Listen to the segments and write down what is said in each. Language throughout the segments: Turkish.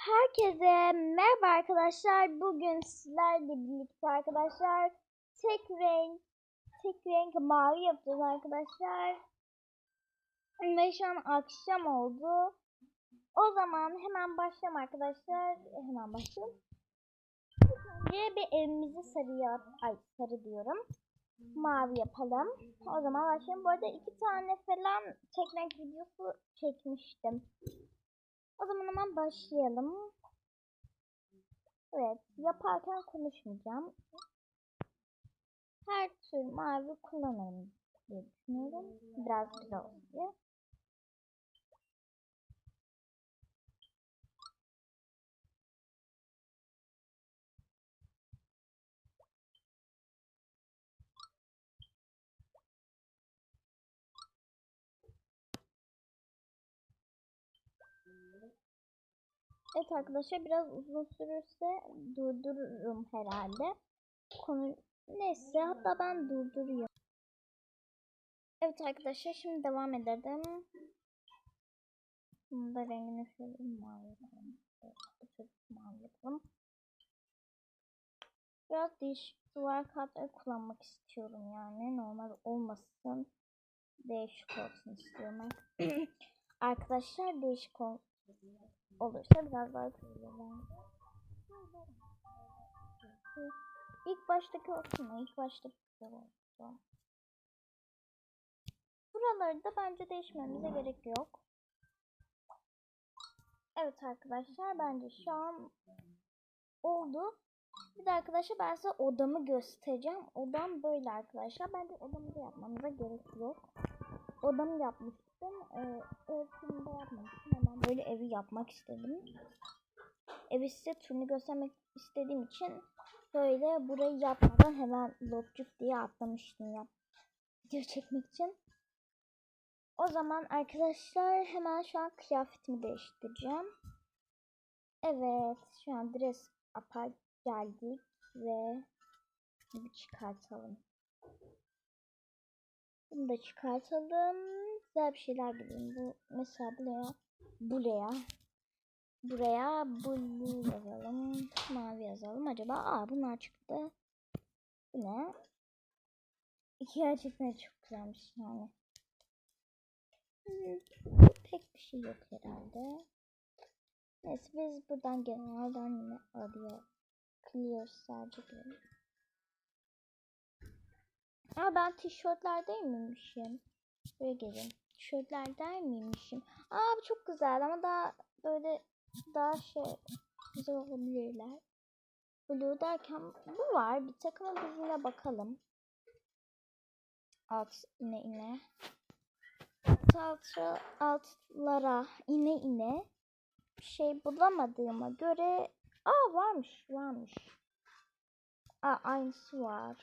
Herkese merhaba arkadaşlar. Bugün sizlerle birlikte arkadaşlar tek renk tek renk mavi yapacağız arkadaşlar. Ve şu an akşam oldu. O zaman hemen başlayalım arkadaşlar. Hemen başlayalım. Önce bir evimizi sarı yap ay sarı diyorum. Mavi yapalım. O zaman başlayalım. Bu arada iki tane falan tek renk videosu çekmiştim. O zaman hemen başlayalım. Evet, yaparken konuşmayacağım. Her tür mavi kullanırım diye düşünüyorum. Biraz güzel olsun diye. Evet arkadaşlar biraz uzun sürürse durdururum herhalde. Konu neyse hatta ben durduruyorum. Evet arkadaşlar şimdi devam edelim. Bunu da rengini şöyle mavi yapalım. Çocuk mavi yapalım. Biraz değişik duvar kartları kullanmak istiyorum yani. Normal olmasın. Değişik olsun istiyorum. Arkadaşlar değişik olsun olursa biraz daha güzel. İlk baştaki olsun mu? İlk baştaki güzel. Buraları da bence değişmemize gerek yok. Evet arkadaşlar bence şu an oldu. Bir de arkadaşlar ben size odamı göstereceğim. Odam böyle arkadaşlar. Bence odamı da yapmamıza gerek yok. Odamı yapmıştım. Ee, öğretimde yapmamıştım. Hemen böyle evi yapmak istedim. Evi size turunu göstermek istediğim için böyle burayı yapmadan hemen lopcuk diye atlamıştım yap. Video çekmek için. O zaman arkadaşlar hemen şu an kıyafetimi değiştireceğim. Evet şu an dress up'a geldik ve bir çıkartalım. Bunu da çıkartalım. Güzel bir şeyler bulayım. Bu mesela buraya buraya buraya blue yazalım. Mavi yazalım. Acaba aa bunlar çıktı. Bu ne? Gerçekten çok güzelmiş yani. Hmm, Pek bir şey yok herhalde. Neyse biz buradan genelden yine arıyor. Clear sadece girelim. Aa ben tişörtlerde miymişim? Buraya gelin. Tişörtlerde miymişim? Aa bu çok güzel ama daha böyle daha şey güzel olabilirler. Blue derken bu var. Bir takımı biz bakalım. Alt ine ine. Alt altı, altlara ine ine. Bir şey bulamadığıma göre Aa varmış varmış. Aa aynısı var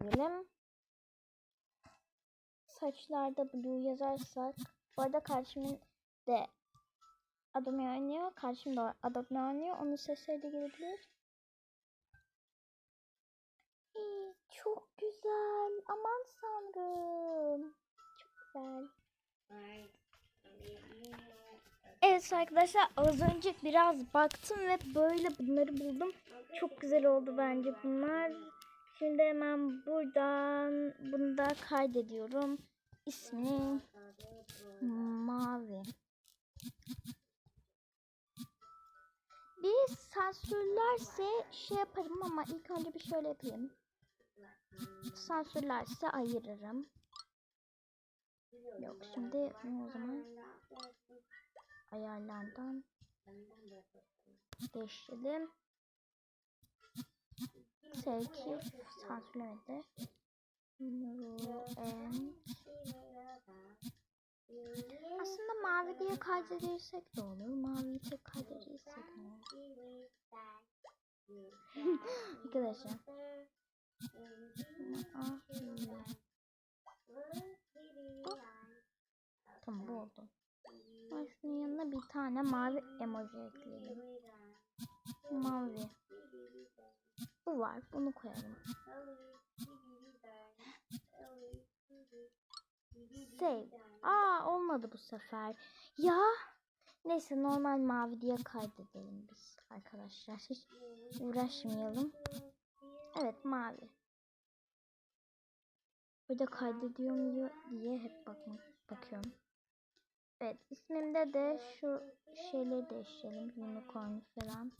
diyelim. Saçlarda blue yazarsak. Bu arada kardeşimin de Adobe oynuyor. Kardeşim de Adobe oynuyor. Onun sesleri de gelebilir. İyi, çok güzel. Aman sanırım. Çok güzel. Evet arkadaşlar az önce biraz baktım ve böyle bunları buldum. Çok güzel oldu bence bunlar. Şimdi hemen buradan bunu da kaydediyorum. İsmi Mavi. Bir sansürlerse şey yaparım ama ilk önce bir şöyle yapayım. Sansürlerse ayırırım. Yok şimdi o zaman ayarlardan değiştirelim. Sevki sansürlemedi. Aslında mavi diye kaydedirsek de olur. Mavi tek kaydedirsek de olur. Arkadaşlar. Tamam bu oldu. Ben şunun yanına bir tane mavi emoji ekleyelim. Mavi. Bu var. Bunu koyalım. Save. Aa olmadı bu sefer. Ya Neyse normal mavi diye kaydedelim biz arkadaşlar. Hiç uğraşmayalım. Evet mavi. Burada kaydediyor mu diye hep bakmak bakıyorum. Evet ismimde de şu şeyleri değiştirelim. Unicorn falan.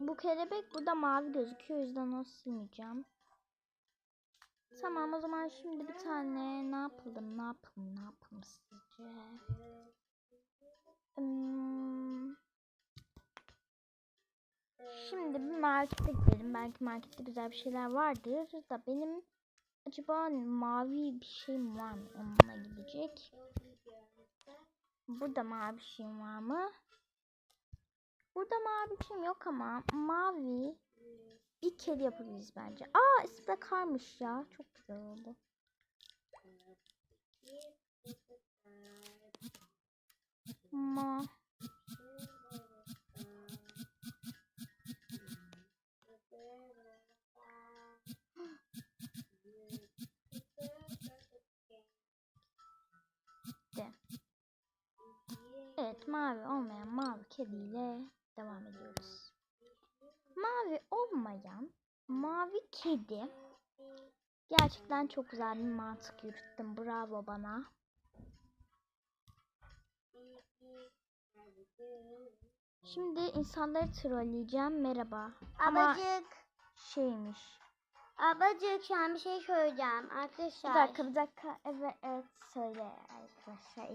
Bu kelebek burada mavi gözüküyor. O yüzden onu silmeyeceğim. Tamam o zaman şimdi bir tane ne yapalım ne yapalım ne yapalım sizce? Hmm. Şimdi bir markete gidelim. Belki markette güzel bir şeyler vardır da benim acaba mavi bir şeyim var mı onunla gidecek? Burada mavi bir şeyim var mı? Burada mavi bir şeyim yok ama mavi bir kedi yapabiliriz bence. Aa ismi karmış ya. Çok güzel oldu. Ma. Evet mavi olmayan mavi kediyle devam ediyoruz. Mavi olmayan mavi kedi. Gerçekten çok güzel bir mantık yürüttüm. Bravo bana. Şimdi insanları trolleyeceğim. Merhaba. Ama Abacık. şeymiş. Abacık şu an bir şey söyleyeceğim Bir arkadaşlar. dakika bir dakika. Evet evet söyle arkadaşlar.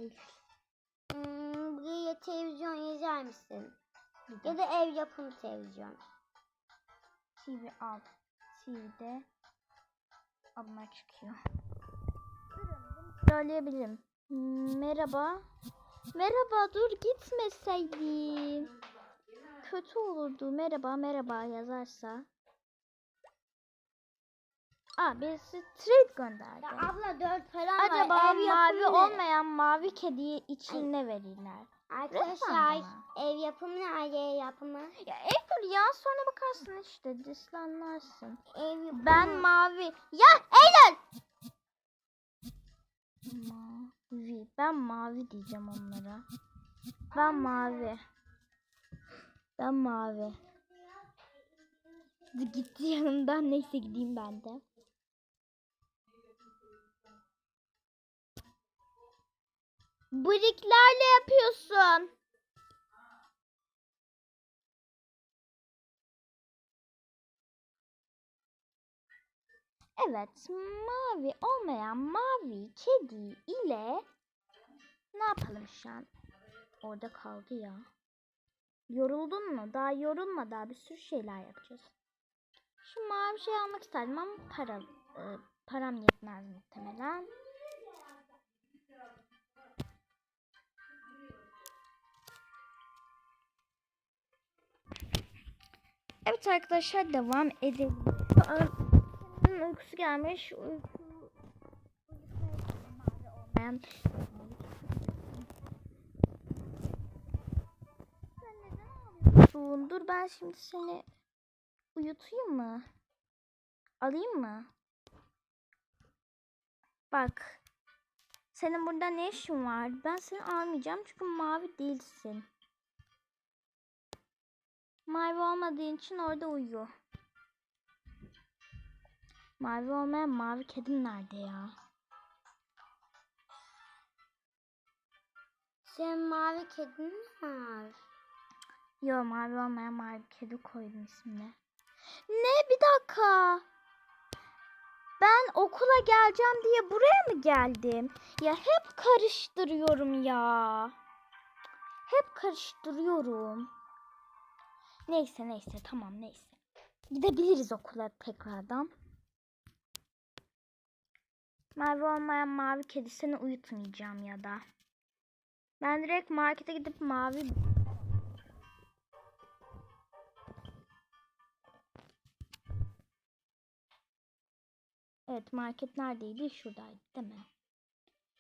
Hmm, buraya televizyon izler misin? Ya da ev yapımı televizyon. TV al. TV'de adına çıkıyor. Trolleyebilirim. Merhaba. Merhaba dur gitmeseydin. Kötü olurdu. Merhaba merhaba yazarsa. Aa birisi trade gönderdi. Ya abla dört falan var. Acaba mavi olmayan mavi kediye için ne verirler? Arkadaşlar ev yapımı ne? Ev yapımı. Ya Eylül ya sonra bakarsın işte dislanlarsın. Ev yapımı. Ben mavi. Ya Eylül! Mavi. Ben mavi diyeceğim onlara. Ben mavi. Ben mavi. Gitti yanımdan. Neyse gideyim ben de. Briklerle yapıyorsun. Evet, mavi olmayan mavi kedi ile ne yapalım şu an? Orada kaldı ya. Yoruldun mu? Daha yorulma daha bir sürü şeyler yapacağız. Şu mavi şey almak isterdim ama para, e, param yetmez muhtemelen. Evet arkadaşlar devam edelim. Senin uykusu gelmiş. Uyku olmayan. Sen? Dur ben şimdi seni uyutayım mı? Alayım mı? Bak. Senin burada ne işin var? Ben seni almayacağım çünkü mavi değilsin. Mavi olmadığın için orada uyu. Mavi olmayan mavi kedim nerede ya? Senin mavi kedin var. Yo mavi olmayan mavi kedi koydum ismini. Ne bir dakika. Ben okula geleceğim diye buraya mı geldim? Ya hep karıştırıyorum ya. Hep karıştırıyorum. Neyse neyse tamam neyse. Gidebiliriz okula tekrardan. Mavi olmayan mavi kedi seni uyutmayacağım ya da. Ben direkt markete gidip mavi Evet market neredeydi? Şuradaydı değil mi?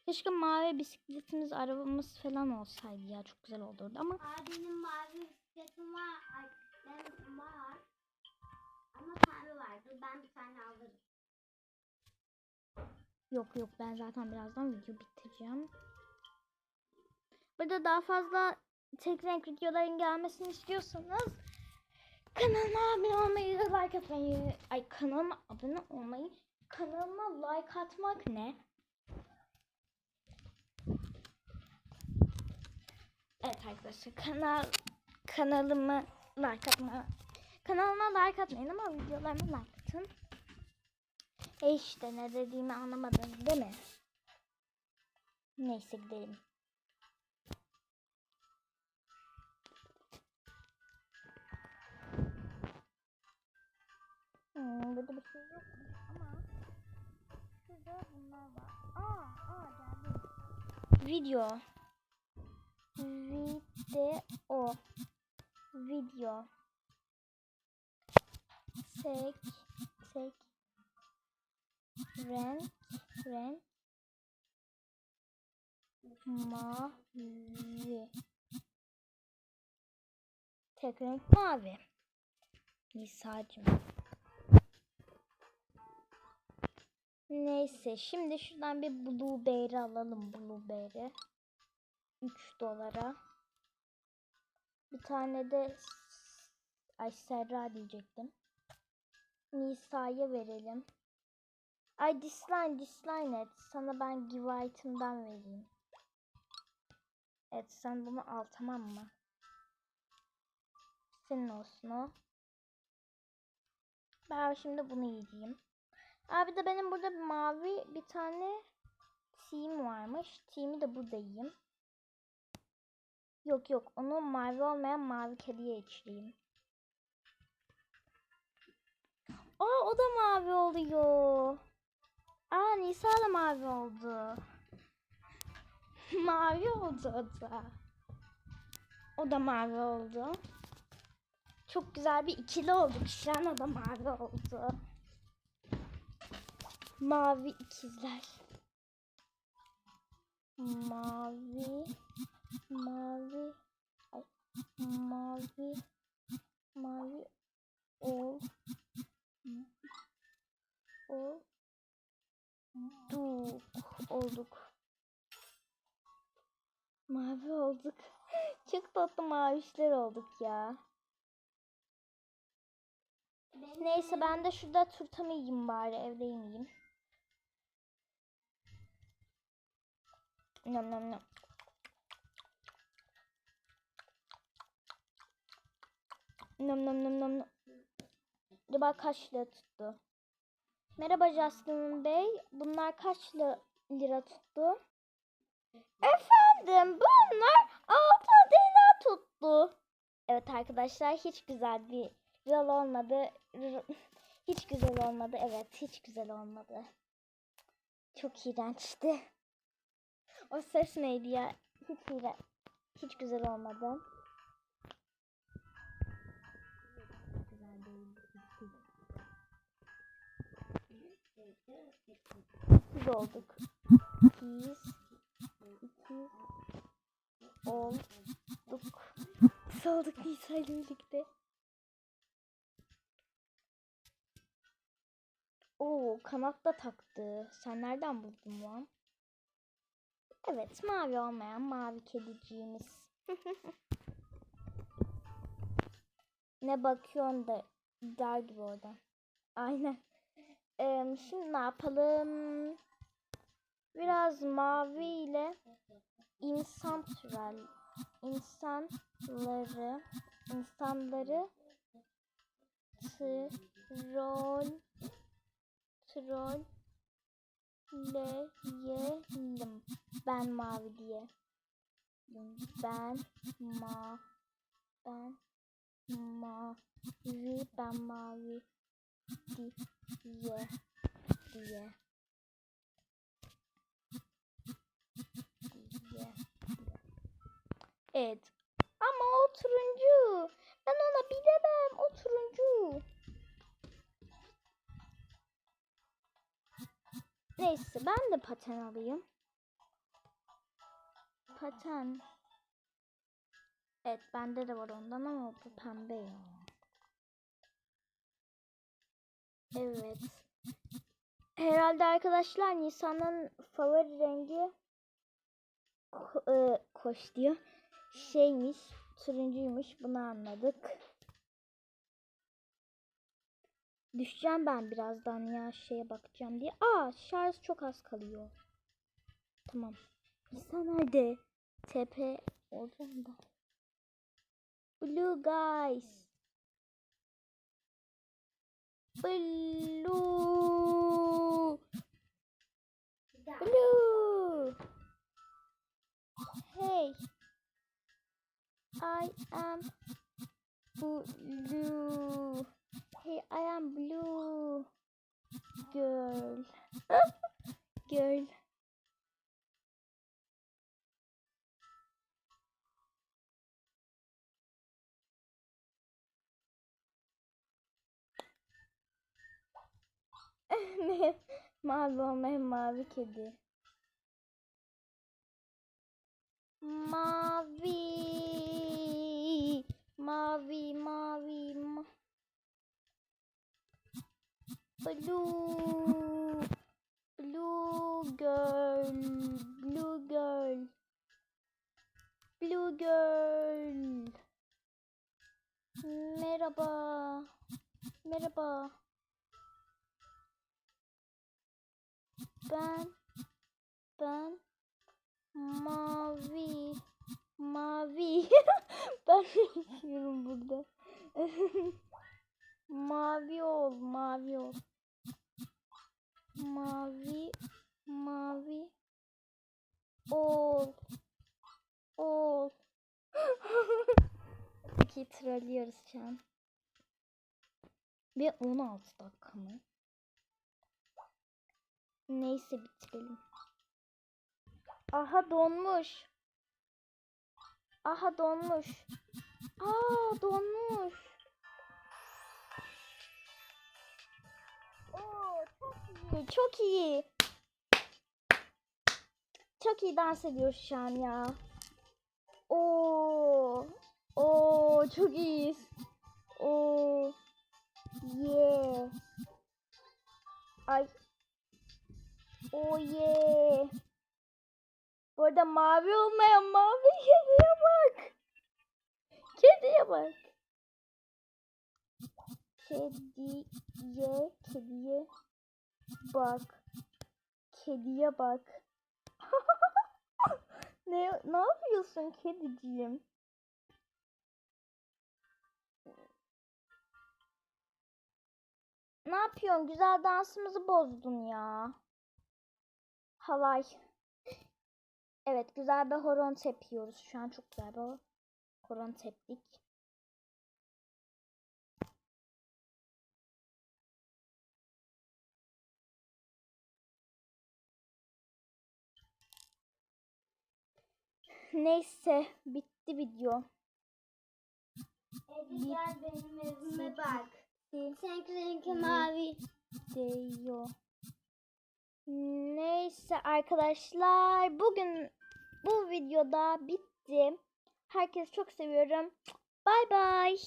Keşke mavi bisikletimiz, arabamız falan olsaydı ya. Çok güzel olurdu ama Aa, benim mavi bisikletim var. Ay, benim var. Ama pembe vardı. Ben bir tane alırım. yok yok ben zaten birazdan video bitireceğim. Burada daha fazla tek renk videoların gelmesini istiyorsanız kanalıma abone olmayı, like atmayı, ay kanalıma abone olmayı, kanalıma like atmak ne? Evet arkadaşlar kanal kanalıma like atma kanalıma like atmayın ama videolarıma like atın. E işte ne dediğimi anlamadın değil mi? Neyse gidelim. Hmm, burada bir şey yok ama şurada bunlar var. Aa, aa geldi. Video. Video. Video. Tek tek renk renk mavi. Tek renk mavi. Nisa'cığım. Neyse şimdi şuradan bir blueberry alalım blueberry. 3 dolara. Bir tane de ay Serra diyecektim. Nisa'ya verelim. Ay disline disline et. Sana ben give item'dan vereyim. Evet sen bunu al tamam mı? Senin olsun o. Ben şimdi bunu yiyeceğim. Abi de benim burada mavi bir tane team varmış. Team'i de burada yiyeyim. Yok yok onu mavi olmayan mavi kediye içleyeyim. Aa o da mavi oluyor. Aa Nisa da mavi oldu. mavi oldu o da. O da mavi oldu. Çok güzel bir ikili olduk. Şirana da mavi oldu. Mavi ikizler. Mavi mavi ay, mavi mavi ol olduk olduk. Mavi olduk. Çok tatlı mavişler olduk ya. Neyse ben de şurada turtamı yiyeyim bari evde yemeyeyim. Nom nom nom. Nom nom nom nom. Acaba kaç lira tuttu? Merhaba Justin Bey. Bunlar kaç li- lira tuttu? Efendim bunlar 6 lira tuttu. Evet arkadaşlar hiç güzel bir yol olmadı. Hiç güzel olmadı. Evet hiç güzel olmadı. Çok iğrençti. O ses neydi ya? Hiç iğren- Hiç güzel olmadı. 8 olduk. 200 2 olduk. Saldık İsa ile birlikte. Oo kanat da taktı. Sen nereden buldun lan? Evet mavi olmayan mavi kediciğimiz. ne bakıyorsun da der gibi oradan. Aynen. Ee, şimdi ne yapalım? Biraz mavi ile insan türel insanları insanları troll trolleyelim. Ben mavi diye. Ben ma ben mavi ben mavi di, diye diye diye. Evet. Ama o turuncu. Ben ona bilemem. O turuncu. Neyse ben de paten alayım. Paten. Evet bende de var ondan ama bu pembe ya. Evet. Herhalde arkadaşlar Nisan'ın favori rengi ko- e, koş diyor. Şeymiş, turuncuymuş. Bunu anladık. Düşeceğim ben birazdan ya şeye bakacağım diye. Aa şarj çok az kalıyor. Tamam. İsa nerede? Tepe olacağım da. Blue guys. Blue. Blue. Hey. I am blue. Hey, I am blue. Girl. Girl. Mavi olmayan mavi kedi. Mavi. Mavi, mavi, ma Blue. Blue girl. Blue girl. Blue girl. Merhaba. Merhaba. Ben ben mavi. Mavi. Ben yaşıyorum burada. Mavi ol mavi ol. Mavi mavi ol ol. Peki trollüyoruz şu an. Ve 16 dakika mı? Neyse bitirelim. Aha donmuş. Aha donmuş. Aa donmuş. Oo çok iyi. Çok iyi. Çok iyi dans ediyoruz şu an ya. Oo. Oo çok iyiyiz. Oo. Yeah. Ay Oh yeah. Bu arada mavi olmayan mavi kediye bak. Kediye bak. Kediye, kediye bak. Kediye bak. ne ne yapıyorsun kediciğim? Ne yapıyorsun? Güzel dansımızı bozdun ya. Halay. Evet güzel bir horon tepiyoruz. Şu an çok güzel bir horon teptik. Neyse bitti video. Ece gel benim evime bak. Seninki renki mavi. Diyor. Neyse arkadaşlar bugün bu videoda bitti. Herkesi çok seviyorum. Bay bay.